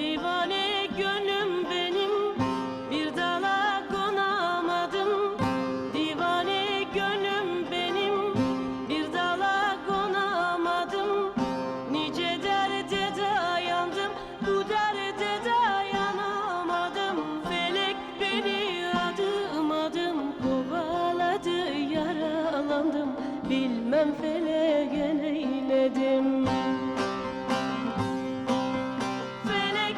Divane gönlüm benim bir dala konamadım. Divane gönlüm benim bir dala konamadım. Nice derde dayandım bu derde dayanamadım. Felek beni adım adım kovaladı yaralandım. Bilmem feleğe neyledim